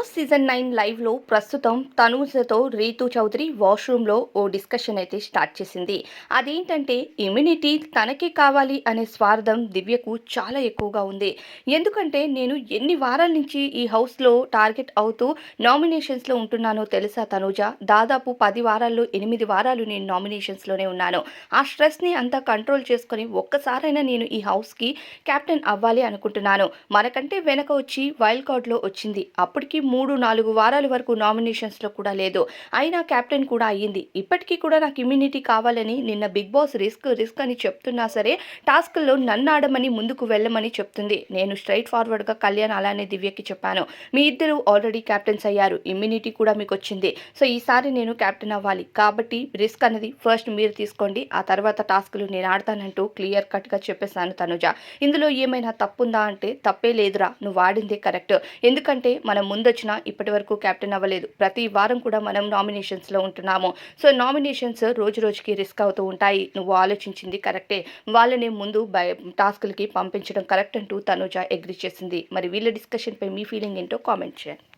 Boss season nine లైవ్లో ప్రస్తుతం తనూజతో రీతు చౌదరి వాష్రూమ్లో ఓ డిస్కషన్ అయితే స్టార్ట్ చేసింది. అదేంటంటే ఇమ్యూనిటీ తనకే కావాలి అనే స్వార్థం దివ్యకు చాలా ఎక్కువగా ఉంది. ఎందుకంటే నేను ఎన్ని వారాల నుంచి ఈ హౌస్లో టార్గెట్ అవుతూ నామినేషన్స్లో ఉంటున్నానో తెలుసా తనూజ? దాదాపు పది వారాల్లో ఎనిమిది వారాలు నేను నామినేషన్స్లోనే ఉన్నాను. ఆ స్ట్రెస్ని అంతా కంట్రోల్ చేసుకొని ఒక్కసారైనా నేను ఈ హౌస్కి కెప్టెన్ అవ్వాలి అనుకుంటున్నాను. మనకంటే వెనక వచ్చి వైల్డ్ కార్డ్లో వచ్చింది. అప్పటికి మూడు నాలుగు వారాల వరకు నామినేషన్స్లో కూడా లేదు. అయినా కెప్టెన్ కూడా అయ్యింది. ఇప్పటికీ కూడా నాకు ఇమ్యూనిటీ కావాలని నిన్న బిగ్ బాస్ రిస్క్ రిస్క్ అని చెప్తున్నా సరే టాస్క్లో నన్ను ఆడమని ముందుకు వెళ్ళమని చెప్తుంది. నేను స్ట్రైట్ ఫార్వర్డ్గా కళ్యాణ్ అలానే దివ్యకి చెప్పాను. మీ ఇద్దరు ఆల్రెడీ కెప్టెన్స్ అయ్యారు. ఇమ్యూనిటీ కూడా మీకు వచ్చింది. సో ఈసారి నేను కెప్టెన్ అవ్వాలి. కాబట్టి రిస్క్ అనేది ఫస్ట్ మీరు తీసుకోండి. ఆ తర్వాత టాస్క్లు నేను ఆడతానంటూ క్లియర్ కట్గా చెప్పేశాను తనుజ. ఇందులో ఏమైనా తప్పుందా అంటే తప్పే లేదురా. నువ్వు వాడిందే కరెక్ట్. ఎందుకంటే మనం వచ్చినా ఇప్పటి వరకు కెప్టెన్ అవ్వలేదు. ప్రతి వారం కూడా మనం నామినేషన్స్లో ఉంటున్నాము. సో నామినేషన్స్ రోజు రోజుకి రిస్క్ అవుతూ ఉంటాయి. నువ్వు ఆలోచించింది కరెక్టే వాళ్ళని ముందు బయ టాస్క్లకి పంపించడం కరెక్ట్ అంటూ తనుజ అగ్రి చేసింది. మరి వీళ్ళ డిస్కషన్పై మీ ఫీలింగ్ ఏంటో కామెంట్ చేయండి.